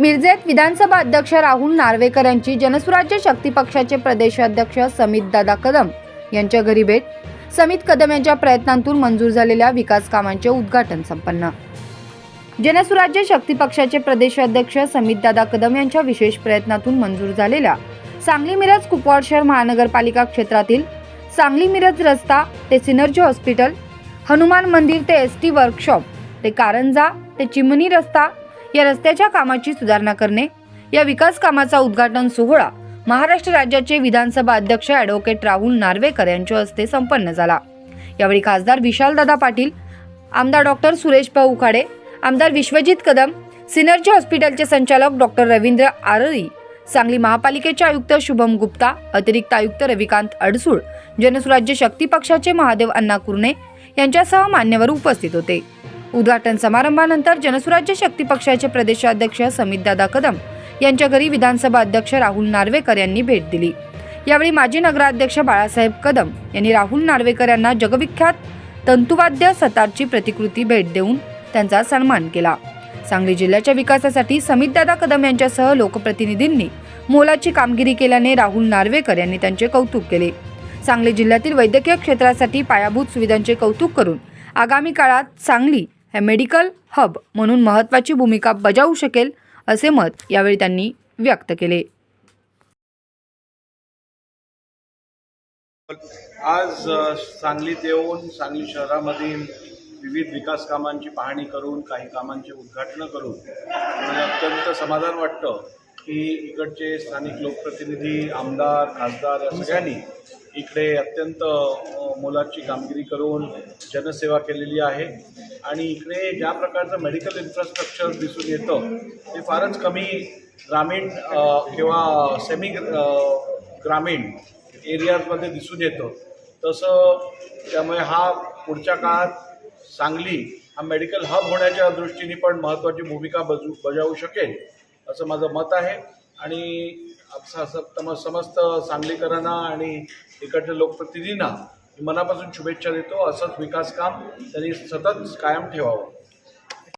मिरजेत विधानसभा अध्यक्ष राहुल नार्वेकर यांची जनसुराज्य शक्ती पक्षाचे प्रदेशाध्यक्ष समित दादा कदम यांच्या घरी भेट. समित कदम यांच्या प्रयत्नांतून मंजूर झालेल्या विकास कामांचे उद्घाटन संपन्न. जनसुराज्य शक्ती पक्षाचे प्रदेशाध्यक्ष समित दादा कदम यांच्या विशेष प्रयत्नातून मंजूर झालेल्या सांगली मिरज कुपवाड शहर महानगरपालिका क्षेत्रातील सांगली मिरज रस्ता ते सिनर्जी हॉस्पिटल हनुमान मंदिर ते एस टी वर्कशॉप ते कारंजा ते चिमणी रस्ता या रस्त्याच्या कामाची सुधारणा करणे. या विकास कामाचा उद्घाटन सोहळा महाराष्ट्र राज्याचे विधानसभा अध्यक्ष ॲडव्होकेट राहुल नार्वेकर यांच्या हस्ते संपन्न झाला. यावेळी खासदार विशालदादा पाटील आमदार डॉक्टर सुरेश भाऊ उखाडे आमदार विश्वजित कदम सिनर्जी हॉस्पिटलचे संचालक डॉक्टर रवींद्र आरळी सांगली महापालिकेचे आयुक्त शुभम गुप्ता अतिरिक्त आयुक्त रविकांत अडसूळ जनसुराज्य शक्ती पक्षाचे महादेव अण्णा कुर्णे यांच्यासह मान्यवर उपस्थित होते. उद्घाटन समारंभानंतर जनसुराज्य शक्ती पक्षाचे प्रदेशाध्यक्ष समितदादा कदम यांच्या घरी विधानसभा अध्यक्ष राहुल नार्वेकर यांनी भेट दिली. यावेळी माजी नगराध्यक्ष बाळासाहेब कदम यांनी राहुल नार्वेकर यांना जगविख्यात तंतुवाद्य सतारची प्रतिकृती भेट देऊन त्यांचा सन्मान केला. सांगली जिल्ह्याच्या विकासासाठी समितदादा कदम यांच्यासह लोकप्रतिनिधींनी मोलाची कामगिरी केल्याने राहुल नार्वेकर यांनी त्यांचे कौतुक केले. सांगली जिल्ह्यातील वैद्यकीय क्षेत्रासाठी पायाभूत सुविधांचे कौतुक करून आगामी काळात सांगली मेडिकल हब म्हणून महत्त्वाची भूमिका बजावू शकेल असे मत यावेळी त्यांनी व्यक्त केले. आज सांगलीत येऊन सांगली शहरामधील विविध विकास कामांची पाहणी करून काही कामांची उद्घाटनं करून मला अत्यंत समाधान वाटतं की इकडचे स्थानिक लोकप्रतिनिधी आमदार खासदार या सगळ्यांनी इकडे अत्यंत मोलाची कामगिरी करून जनसेवा केलेली आहे. आणि इकडे ज्या प्रकारचं मेडिकल इन्फ्रास्ट्रक्चर दिसून येतं ते फारच कमी ग्रामीण किंवा सेमी ग्रामीण एरियाजमध्ये दिसून येतं. तसं त्यामुळे हा पुढच्या काळात सांगली हा मेडिकल हब होण्याच्या दृष्टीने पण महत्त्वाची भूमिका बजू बजावू शकेल. असं माझं मत आहे. आणि आपसा- समस्त सांगलीकरांना आणि इकडच्या लोकप्रतिनिधींना मनापासून शुभेच्छा देतो. असंच विकास काम त्यांनी सतत कायम ठेवावं.